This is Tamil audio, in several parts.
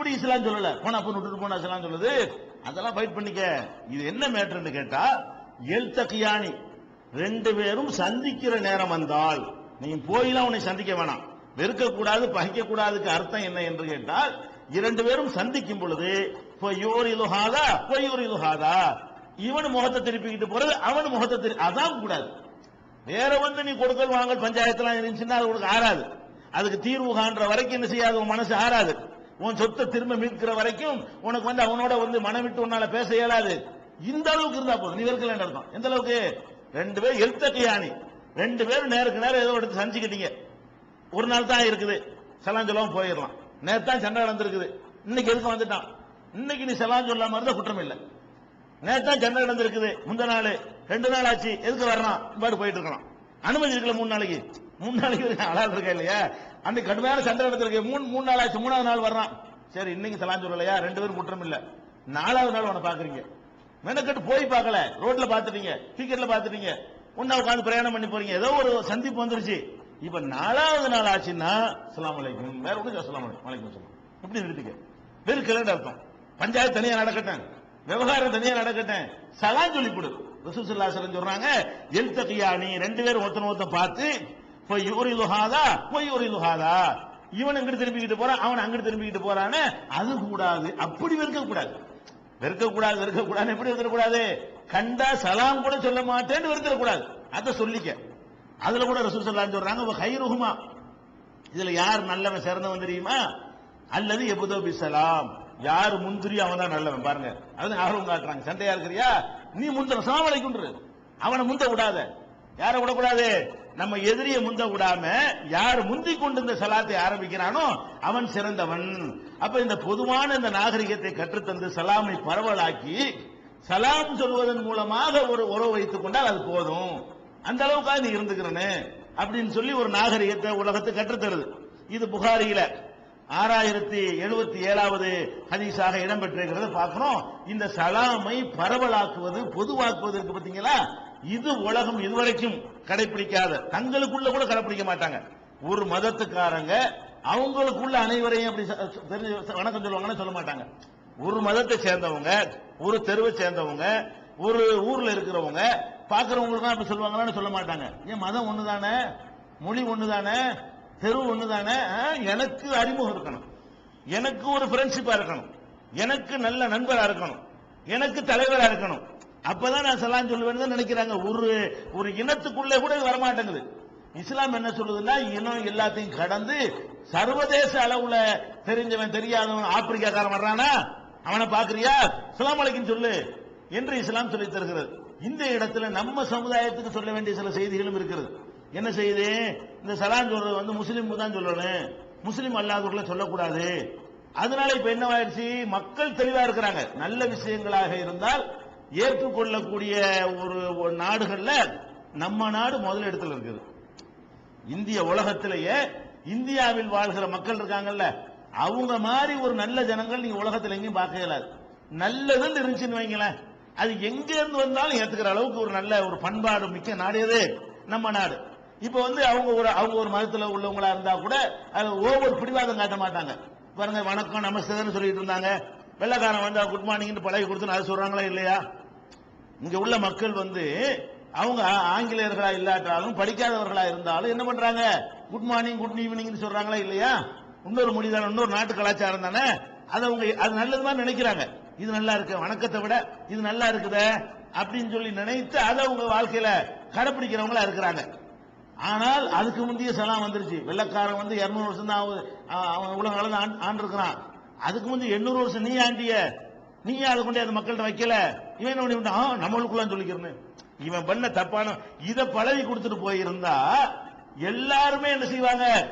அப்படி இஸ்லாம் சொல்லல. போனா அப்ப விட்டுட்டு போனா இஸ்லாம் சொல்லுது. அதெல்லாம் ஃபைட் பண்ணிக்க. இது என்ன மேட்டர்னு கேட்டா எல் தக்கியானி ரெண்டு பேரும் சந்திக்கிற நேரம் வந்தால் நீ போயிலாம் உன்னை சந்திக்க வேணாம். வெறுக்க கூடாது கூடாதுக்கு அர்த்தம் என்ன என்று கேட்டால் இரண்டு பேரும் சந்திக்கும் பொழுது பொய்யோர் இலுகாதா பொய்யோர் இலுகாதா இவன் முகத்தை திருப்பிக்கிட்டு போறது அவன் முகத்தை திரு அதான் கூடாது. வேற வந்து நீ கொடுக்கல் வாங்கல் பஞ்சாயத்துலாம் இருந்துச்சுன்னா அது உனக்கு ஆறாது. அதுக்கு தீர்வு காண்ற வரைக்கும் என்ன செய்யாது? உன் மனசு ஆறாது. உன் சொத்தை திரும்ப மீட்கிற வரைக்கும் உனக்கு வந்து அவனோட வந்து மனம் விட்டு உன்னால பேச இயலாது. இந்த அளவுக்கு இருந்தா போதும். நீ வெறுக்கல அர்த்தம். எந்த அளவுக்கு? ரெண்டு பேர் எழுத்த கையாணி. ரெண்டு பேரும் நேருக்கு நேரம் ஏதோ எடுத்து சந்திக்கிட்டீங்க ஒரு நாள் தான் இருக்குது. செலான் சொல்லாம போயிடலாம். நேத்து தான் சண்டை நடந்திருக்குது. இன்னைக்கு எதுக்கு வந்துட்டான்? இன்னைக்கு நீ செலான் சொல்லாம இருந்தா குற்றம் இல்லை. நேத்து தான் சண்டை நடந்திருக்குது. முந்த நாள். ரெண்டு நாள் ஆச்சு. எதுக்கு வரணும்? பாட்டு போயிட்டு இருக்கலாம். அனுமதி இருக்குல்ல மூணு நாளைக்கு? மூணு நாளைக்கு அழகா இருக்கா இல்லையா? அந்த கடுமையான சண்டை நடந்திருக்கு. மூணு மூணு நாள் ஆச்சு. மூணாவது நாள் வர்றான். சரி இன்னைக்கு செலான் சொல்லலையா? ரெண்டு பேரும் குற்றம் இல்ல. நாலாவது நாள் உன பாக்குறீங்க மெனக்கட்டு போய் பார்க்கல. ரோட்ல பாத்துட்டீங்க டிக்கெட்ல பாத்துட்டீங்க ஒன்னா உட்காந்து பிரயாணம் பண்ணி போறீங்க. ஏதோ ஒரு சந்திப்பு வந்துருச்சு. இப்ப நாலாவது நாள் ஆச்சுன்னா சலாம் அலைக்கும். வேற ஒண்ணு அஸ்ஸலாமு அலைக்கும். வலைக்கும் அஸ்ஸலாம். இப்படி நிறுத்திக்க வெறுக்கலன்னு அர்த்தம். பஞ்சாயத்து தனியா நடக்கட்டும் விவகாரம் தனியா நடக்கட்டும் சலான் சொல்லி கொடு. ரசூலுல்லாஹி சொல்றாங்க எல் நீ ரெண்டு பேரும் ஒருத்தன் ஒருத்தன் பார்த்து போய் ஒரு லுஹாதா போய் ஒரு லுஹாதா இவன் இங்கிட்டு திரும்பிக்கிட்டு போறான் அவன் அங்கிட்டு திரும்பிக்கிட்டு போறான்னு அது கூடாது. அப்படி வெறுக்க கூடாது. வெறுக்க கூடாது வெறுக்க கூடாது எப்படி வெறுக்க கூடாது? கண்டா சலாம் கூட சொல்ல மாட்டேன்னு வெறுக்க கூடாது. அதை சொல்லிக்க. அதுல கூட ரசூல் சல்லாம் சொல்றாங்க "வ இதுல யார் நல்லவன் சிறந்தவன் தெரியுமா? அல்லது எபுதோ பிசலாம் யார் முந்திரி அவன் தான் நல்லவன்? பாருங்க. அது ஆர்வம் காட்டுறாங்க. சண்டையா இருக்கிறியா? நீ முந்திர சாமலைக்குன்று அவனை முந்த விடாத. யாரை விடக்கூடாது? நம்ம எதிரிய முந்த விடாம யார் முந்தி கொண்டு இந்த சலாத்தை ஆரம்பிக்கிறானோ அவன் சிறந்தவன். அப்ப இந்த பொதுவான இந்த நாகரிகத்தை கற்றுத்தந்து சலாமை பரவலாக்கி சலாம் சொல்வதன் மூலமாக ஒரு உறவு வைத்துக் கொண்டால் அது போதும். அந்த அளவுக்காக நீ இருந்துக்கிறனு அப்படின்னு சொல்லி ஒரு நாகரிகத்தை உலகத்தை கற்றுத்தருது. இது புகாரியில ஆறாயிரத்தி எழுபத்தி ஏழாவது ஹதீஸாக இடம்பெற்றிருக்கிறத பார்க்கிறோம். இந்த சலாமை பரவலாக்குவது பொதுவாக்குவதற்கு பார்த்தீங்களா? இது உலகம் இதுவரைக்கும் கடைபிடிக்காத தங்களுக்குள்ள கூட கடைபிடிக்க மாட்டாங்க. ஒரு மதத்துக்காரங்க அவங்களுக்குள்ள அனைவரையும் அப்படி தெரிஞ்சு வணக்கம் சொல்லுவாங்கன்னு சொல்ல மாட்டாங்க. ஒரு மதத்தை சேர்ந்தவங்க ஒரு தெருவை சேர்ந்தவங்க ஒரு ஊர்ல இருக்கிறவங்க பாக்குறவங்களுக்கு அப்படி சொல்லுவாங்களான்னு சொல்ல மாட்டாங்க. ஏன் மதம் ஒண்ணுதானே? மொழி ஒண்ணுதானே? தெரு ஒண்ணுதானே? ஆ, எனக்கு அறிமுகம் இருக்கணும். எனக்கு ஒரு ஃப்ரெண்ட்ஷிப்பா இருக்கணும். எனக்கு நல்ல நண்பரா இருக்கணும். எனக்கு தலைவரா இருக்கணும். அப்பதான் நான் சலாம் சொல்லுவேன்னு தான் நினைக்கிறாங்க. ஒரு ஒரு இனத்துக்குள்ளே கூட வரமாட்டேங்குது. இஸ்லாம் என்ன சொல்றதுன்னா இனம் எல்லாத்தையும் கடந்து சர்வதேச அளவுல தெரிஞ்சவன் தெரியாதவன் ஆப்பிரிக்காக்காரன் வர்றானா? அவனை பாக்குறியா சலாம் அலைக்கும் சொல்லு. என்று இஸ்லாம் சொல்லி தருகிறது. இந்த இடத்துல நம்ம சமுதாயத்துக்கு சொல்ல வேண்டிய சில செய்திகளும் இருக்கிறது. என்ன செய்யுது இந்த சலாம் சொல்றது வந்து முஸ்லீம் தான் சொல்லணும். முஸ்லீம் அல்லாதவர்களை சொல்லக்கூடாது. அதனால இப்ப என்னவாயிடுச்சு? மக்கள் தெளிவா இருக்கிறாங்க. நல்ல விஷயங்களாக இருந்தால் ஏற்றுக்கொள்ளக்கூடிய ஒரு நாடுகள்ல நம்ம நாடு முதல் இடத்துல இருக்குது. இந்திய உலகத்திலேயே இந்தியாவில் வாழ்கிற மக்கள் இருக்காங்கல்ல அவங்க மாதிரி ஒரு நல்ல ஜனங்கள் நீங்க உலகத்தில் எங்கேயும் பார்க்க இயலாது நல்லதுன்னு இருந்துச்சுன்னு வைங்களேன். அது எங்க இருந்து வந்தாலும் ஏத்துக்கிற அளவுக்கு ஒரு நல்ல ஒரு பண்பாடு மிக்க நாடு எது நம்ம நாடு. இப்ப வந்து அவங்க ஒரு அவங்க ஒரு மதத்துல உள்ளவங்களா இருந்தா கூட அது ஓவர் பிடிவாதம் காட்ட மாட்டாங்க. பாருங்க வணக்கம் நமஸ்தேன்னு சொல்லிட்டு இருந்தாங்க. வெள்ளக்காரன் வந்தா குட் மார்னிங்னு பழகி கொடுத்துன்னு அது சொல்றாங்களா இல்லையா? இங்க உள்ள மக்கள் வந்து அவங்க ஆங்கிலேயர்களா இல்லாட்டாலும் படிக்காதவர்களா இருந்தாலும் என்ன பண்றாங்க? குட் மார்னிங் குட் ஈவினிங் சொல்றாங்களா இல்லையா? இன்னொரு மொழி தானே இன்னொரு நாட்டு கலாச்சாரம் தானே? அது அவங்க அது நல்லதுதான் நினைக்கிறாங்க. இது நல்லா இருக்கு வணக்கத்தை விட இது நல்லா இருக்குதே அப்படின்னு சொல்லி நினைத்து அதை அவங்க வாழ்க்கையில கடைப்பிடிக்கிறவங்களா இருக்கிறாங்க. ஆனால் அதுக்கு முந்தைய சலாம் வந்துருச்சு. வெள்ளக்காரன் வந்து 200 வருஷம் தான் ஆகுது. அவன் உலகம் ஆண்டு இருக்கிறான். அதுக்கு முந்தைய 800 வருஷம் நீ ஆண்டிய நீ அதை கொண்டு அந்த மக்கள்கிட்ட வைக்கல? இவன் என்ன பண்ணி ஆ, நம்மளுக்குள்ள சொல்லிக்கிறேன்னு. இவன் பண்ண தப்பான இதை பழகி கொடுத்துட்டு போயிருந்தா எல்லாருமே என்ன செய்வாங்க?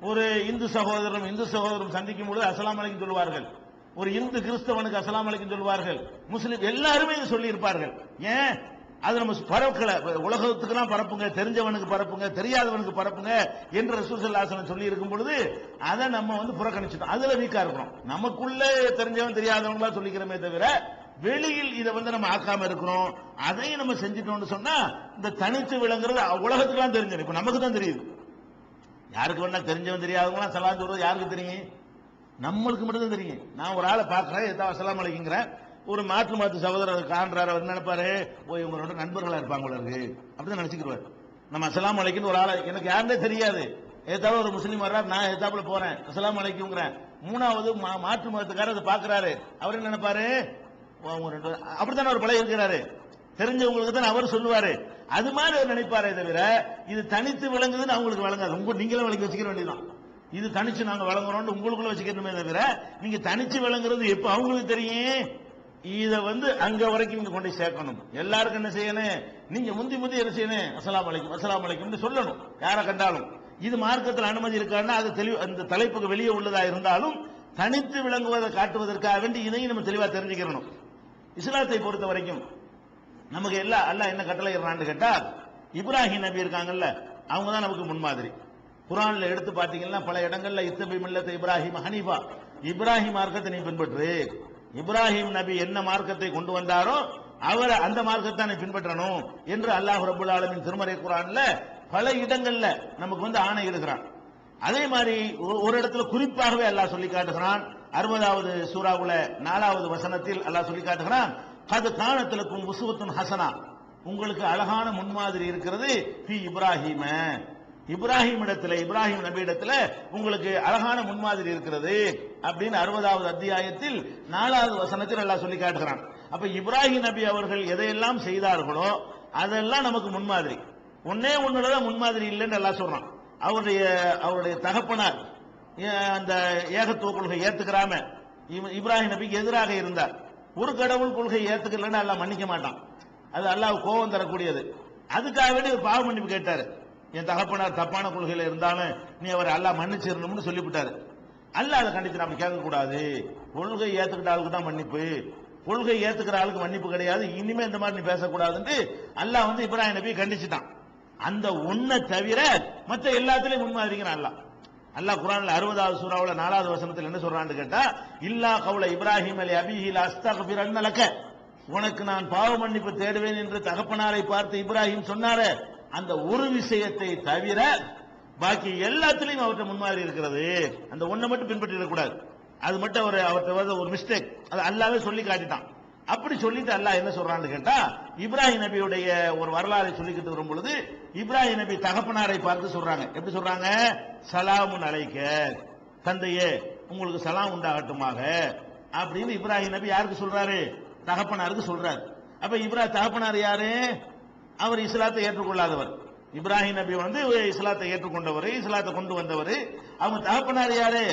ஒரு இந்து சகோதரரும் இந்து சகோதரரும் சந்திக்கும் பொழுது அசலாம் அலைக்கும் சொல்லுவார்கள். ஒரு இந்து கிறிஸ்தவனுக்கு அசலாம் அலைக்கும் சொல்லுவார்கள். முஸ்லிம் எல்லாருமே இதை சொல்லி இருப்பார்கள் ஏன்? அது நம்ம பரப்பல உலகத்துக்கெல்லாம் பரப்புங்க தெரிஞ்சவனுக்கு பரப்புங்க தெரியாதவனுக்கு பரப்புங்க என்று ரசூசல்லாசனம் சொல்லி இருக்கும் பொழுது அதை நம்ம வந்து புறக்கணிச்சிட்டோம். அதுல வீக்கா இருக்கிறோம். நமக்குள்ள தெரிஞ்சவன் தெரியாதவங்களா சொல்லிக்கிறோமே தவிர வெளியில் இதை வந்து நம்ம ஆக்காம இருக்கிறோம். அதையும் நம்ம செஞ்சிட்டோம்னு சொன்னா இந்த தனித்து விளங்குறது உலகத்துக்கெல்லாம் தெரிஞ்சிடும். இப்ப நமக்கு தான் தெரியுது. யாருக்கு வேணா தெரிஞ்சவன் தெரியாதவங்களாம் சலாம் சொல்றது யாருக்கு தெரியும்? நம்மளுக்கு மட்டும்தான் தெரியும். நான் ஒரு ஆளை பார்க்கறேன் ஏதாவது அசலாம் அலைக்குங்கிறேன். ஒரு மாற்று மாற்று சகோதரர் காண்றாரு அவர் நினைப்பாரு? ஓ இவங்களோட நண்பர்களா இருப்பாங்க போல இருக்கு. அப்படிதான் நினைச்சுக்கிடுவார் நம்ம அசலாம் அலைக்குன்னு ஒரு ஆளை எனக்கு யாருன்னே தெரியாது. ஏதாவது ஒரு முஸ்லீம் வர்றார் நான் ஏதாப்புல போறேன். அசலாம் அலைக்குங்கிறேன் மூணாவது மா- மாற்று மதத்துக்காரர் அதை பாக்குறாரு. அவர் என்ன நினைப்பாரு? அவங்க அப்படித்தானே அவர் பழைய இருக்கிறாரு. தெரிஞ்சவங்களுக்கு தான் அவர் சொல்லுவாரு. அது மாதிரி அவர் நினைப்பாரே தவிர இது தனித்து விளங்குதுன்னு அவங்களுக்கு வழங்காது உங்க நீங்களும் விளங்கி வச்சுக்க வேண்டியதுதான். இது தனிச்சு நாங்க வழங்குறோம்னு உங்களுக்குள்ள வச்சுக்கணுமே தவிர நீங்க தனிச்சு விளங்குறது எப்ப அவங்களுக்கு தெரியும்? இதை வந்து அங்க வரைக்கும் நீங்க கொண்டு சேர்க்கணும். எல்லாருக்கும் என்ன செய்யணும்? நீங்க முந்தி முந்தி என்ன செய்யணும்? அஸ்ஸலாமு அலைக்கும் அஸ்ஸலாமு அலைக்கும்னு சொல்லணும். யாரை கண்டாலும். இது மார்க்கத்தில் அனுமதி இருக்கான்னா அது தெளிவு அந்த தலைப்புக்கு வெளியே உள்ளதா இருந்தாலும் தனித்து விளங்குவதை காட்டுவதற்காக வேண்டி இதையும் நம்ம தெளிவா தெரிஞ்சுக்கிறணும். இஸ்லாத்தை பொறுத்த வரைக்கும் நமக்கு எல்லா அல்லாஹ் என்ன கட்டளை இடுறான்னு கேட்டா இப்ராஹிம் நபி இருக்காங்கல்ல அவங்க தான் நமக்கு முன்மாதிரி. குரான்ல எடுத்து பார்த்தீங்கன்னா பல இடங்கள்ல இத்தபி மில்லத்தை இப்ராஹிம் ஹனீஃபா. இப்ராஹிம் மார்க்கத்தை நீ பின்பற்று. இப்ராஹிம் நபி என்ன மார்க்கத்தை கொண்டு வந்தாரோ அவர் அந்த மார்க்கத்தானே பின்பற்றணும் என்று அல்லாஹ் ரபுல் ஆலமின் திருமறை குரான்ல பல இடங்கள்ல நமக்கு வந்து ஆணை இருக்கிறான் அதே மாதிரி ஒ- ஒரு இடத்துல குறிப்பாகவே அல்லாஹ் சொல்லி காட்டுகிறான். அறுபதாவது சூறாவுல நாலாவது வசனத்தில் அல்லாஹ் சொல்லி காட்டுகிறான். அது காணத்திலுக்கும் உசுவத்தும் ஹசனா. உங்களுக்கு அழகான முன்மாதிரி இருக்கிறது பி இப்ராஹிம. இப்ராஹிம் இடத்துல இப்ராஹிம் நபி இடத்துல உங்களுக்கு அழகான முன்மாதிரி இருக்கிறது. அப்படின்னு அறுபதாவது அத்தியாயத்தில் நாலாவது வசனத்தில் நல்லா சொல்லி காட்டுகிறான். அப்ப இப்ராஹிம் நபி அவர்கள் எதையெல்லாம் செய்தார்களோ அதெல்லாம் நமக்கு முன்மாதிரி. ஒன்னே ஒண்ணுலதான் முன்மாதிரி இல்லைன்னு எல்லாம் சொல்றான். அவருடைய அவருடைய தகப்பனார் அந்த ஏகத்துவ கொள்கை ஏத்துக்கிறாம இப்ராஹிம் நபிக்கு எதிராக இருந்தார். ஒரு கடவுள் கொள்கை ஏத்துக்கலன்னு அல்லாஹ் மன்னிக்க மாட்டான். அது அல்லாஹ் கோபம் தரக்கூடியது. அதுக்காக வேண்டி ஒரு பாவ மன்னிப்பு கேட்டாரு. என் தகப்பனார் தப்பான கொள்கையில இருந்தாலும் நீ அவரை அல்லாஹ் மன்னிச்சிடணும்னு சொல்லிவிட்டாரு. அல்லாஹ் அதை கண்டித்து நம்ம கேட்கக்கூடாது. கொள்கை ஏத்துக்கிட்ட ஆளுக்கு தான் மன்னிப்பு. கொள்கை ஏத்துக்கிற ஆளுக்கு மன்னிப்பு கிடையாது. இனிமே இந்த மாதிரி நீ பேசக்கூடாதுன்னு அல்லாஹ் வந்து இப்ராஹிம் நபி கண்டிச்சுட்டான். அந்த ஒன்னை தவிர மற்ற எல்லாத்துலயும் முன்மாதிரிங்கிறான் அல்லாஹ். அல்லாஹ் குரான்ல அறுபதாவது சூறாவில் நாலாவது வசனத்தில் என்ன சொல்றான்னு கேட்டா இல்லா கவுல இப்ராஹிம் அலி அபிஹில் அஸ்தகபிர் அன்னலக்க உனக்கு நான் பாவ மன்னிப்பு தேடுவேன் என்று தகப்பனாரை பார்த்து இப்ராஹிம் சொன்னாரே. அந்த ஒரு விஷயத்தை தவிர பாக்கி எல்லாத்துலயும் அவர்கிட்ட முன்மாதிரி இருக்கிறது. அந்த ஒண்ணை மட்டும் பின்பற்றிடக்கூடாது அது மட்டும் அவர் அவர்கிட்ட ஒரு மிஸ்டேக் அது அல்லாவே சொல்லி காட்டிட்டான். அப்படி சொல்லிட்டு அல்லாஹ் என்ன சொல்றான்னு கேட்டா இப்ராஹிம் நபியுடைய ஒரு வரலாறை சொல்லிக்கிட்டு வரும் பொழுது இப்ராஹிம் நபி தகப்பனாரை பார்த்து சொல்றாங்க. எப்படி சொல்றாங்க? சலாமுன் அழைக்க தந்தையே உங்களுக்கு சலாம் உண்டாகட்டுமாக. அப்படின்னு இப்ராஹிம் நபி யாருக்கு சொல்றாரு? தகப்பனாருக்கு சொல்றாரு. அப்ப இப்ரா தகப்பனார் யாரு? அவர் இஸ்லாத்தை ஏற்றுக்கொள்ளாதவர். இப்ராஹிம் நபி வந்து இஸ்லாத்தை ஏற்றுக்கொண்டவர் இஸ்லாத்தை கொண்டு வந்தவர். அவங்க தகப்பனார் யாரு?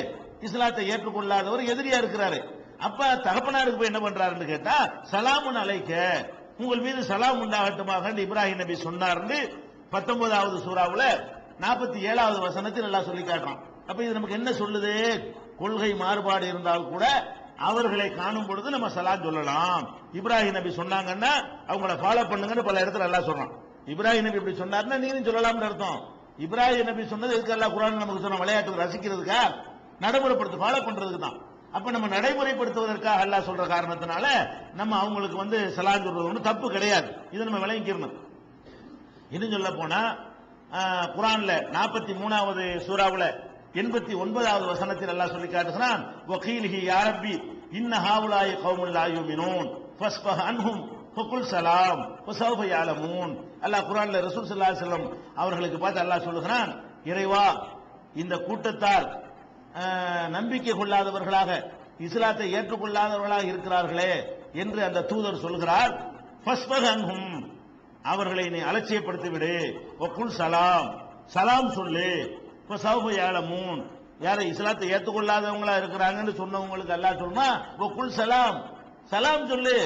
இஸ்லாத்தை ஏற்றுக்கொள்ளாதவர் எதிரியா இருக்கிறாரு. அப்ப தகப்பனாருக்கு போய் என்ன பண்றாருன்னு கேட்டா சலாமுன் அலைக்க. உங்கள் மீது சலாம் உண்டாகட்டுமாக இப்ராஹிம் நபி சொன்னார்னு பத்தொன்பதாவது சூறாவில் நாற்பத்தி ஏழாவது வசனத்தில் நல்லா சொல்லி காட்டுறான். அப்ப இது நமக்கு என்ன சொல்லுது? கொள்கை மாறுபாடு இருந்தால் கூட அவர்களை காணும் பொழுது நம்ம சலாம் சொல்லலாம். இப்ராஹிம் நபி சொன்னாங்கன்னா அவங்கள ஃபாலோ பண்ணுங்கன்னு பல இடத்துல எல்லாம் சொல்றான். இப்ராஹிம் நபி இப்படி சொன்னார்னா நீங்களும் சொல்லலாம்னு அர்த்தம். இப்ராஹிம் நபி சொன்னது எதுக்கெல்லாம் குரான் நமக்கு சொன்ன விளையாட்டு ரசிக்கிறதுக்கா? நடைமுறைப்படுத்த ஃபாலோ பண்றதுக்கு தான் அப்ப நம்ம நடைமுறைப்படுத்துவதற்காக அல்லாஹ் சொல்ற காரணத்தினால நம்ம அவங்களுக்கு வந்து சலாம் சொல்றது ஒன்றும் தப்பு கிடையாது. இதை நம்ம விளங்கிக்கணும். இன்னும் சொல்ல போனா குரான்ல நாற்பத்தி மூணாவது சூறாவில் எண்பத்தி ஒன்பதாவது வசனத்தில் அல்லாஹ் சொல்லி காட்டுகிறான் வக்கீலிஹி யாரப்பி இன்ன ஹாவுலாய் கௌமுல் ஆயுமினூன் ஃபஸ்பஹ் அன்ஹும் ஃபகுல் சலாம் ஃபசௌஃப யாலமூன் அல்லாஹ் குரான்ல ரசூல் ஸல்லல்லாஹு அலைஹி வஸல்லம் அவர்களுக்கு பார்த்து அல்லாஹ் சொல்லுகிறான் இறைவா இந்த கூட்டத்தார் நம்பிக்கை கொள்ளாதவர்களாக இஸ்லாத்தை ஏற்றுக்கொள்ளாதவர்களாக இருக்கிறார்களே என்று அந்த தூதர் சொல்கிறார். ஃபஸ்பஹ் அவர்களை நீ அலட்சியப்படுத்தி விடு ஒக்குல் சலாம் சலாம் சொல்லு. இப்ப சௌப மூன் யாரை இஸ்லாத்தை ஏத்துக்கொள்ளாதவங்களா இருக்கிறாங்கன்னு சொன்னவங்களுக்கு அல்லாஹ் சொல்லுமா? ஒக்குல் சலாம் சலாம் சொல்லு.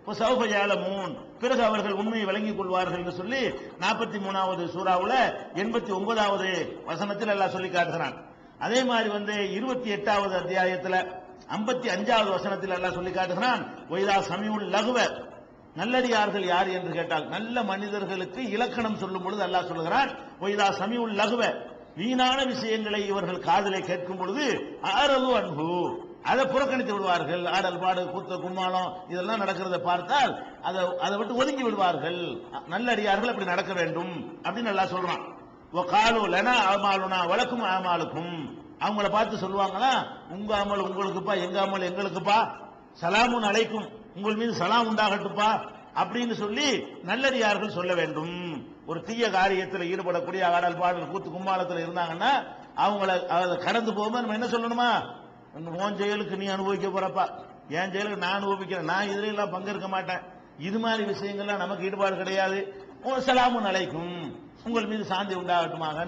இப்ப மூன் பிறகு அவர்கள் உண்மையை விளங்கிக் கொள்வார்கள் என்று சொல்லி நாற்பத்தி மூணாவது சூறாவுல எண்பத்தி ஒன்பதாவது வசனத்தில் எல்லாம் சொல்லி காட்டுகிறான். அதே மாதிரி வந்து இருபத்தி எட்டாவது அத்தியாயத்தில் ஐம்பத்தி அஞ்சாவது வசனத்தில் எல்லாம் சொல்லி காட்டுகிறான் ஒய்தா சமயம் லகுவ. நல்லடியார்கள் யார் என்று கேட்டால் நல்ல மனிதர்களுக்கு இலக்கணம் சொல்லும் பொழுது அல்லாஹ் சொல்லுகிறான் ஒய்தா சமயம் லகுவ. வீணான விஷயங்களை இவர்கள் காதலை கேட்கும் பொழுது ஆரவு அன்பு. அதை புறக்கணித்து விடுவார்கள். ஆடல் பாடு கூத்த கும்மாளம் இதெல்லாம் நடக்கிறத பார்த்தால் அதை அதை விட்டு ஒதுங்கி விடுவார்கள். நல்லடியார்கள் அப்படி நடக்க வேண்டும் அப்படின்னு நல்லா சொல்றான். காலு லெனா ஆமாலுனா வழக்கும் ஆமாலுக்கும் அவங்கள பார்த்து சொல்லுவாங்கன்னா உங்க அமல் உங்களுக்குப்பா எங்க அமல் எங்களுக்குப்பா. சலாமுன் அழைக்கும் உங்கள் மீது சலாம் உண்டாகட்டுப்பா. அப்படின்னு சொல்லி நல்லடியார்கள் சொல்ல வேண்டும். ஒரு தீய காரியத்தில் ஈடுபடக்கூடிய ஆடல் பாடல் கூத்து கும்மாளத்தில் இருந்தாங்கன்னா அவங்கள அதை கடந்து போகும்போது நம்ம என்ன சொல்லணுமா? உன் செயலுக்கு நீ அனுபவிக்க போறப்பா. என் செயலுக்கு நான் அனுபவிக்கிறேன். நான் இதுல எல்லாம் பங்கெடுக்க மாட்டேன். இது மாதிரி விஷயங்கள்லாம் நமக்கு ஈடுபாடு கிடையாது. சலாமுன் அழைக்கும் உங்கள் மீது சாந்தி உண்டாகட்டுமாக.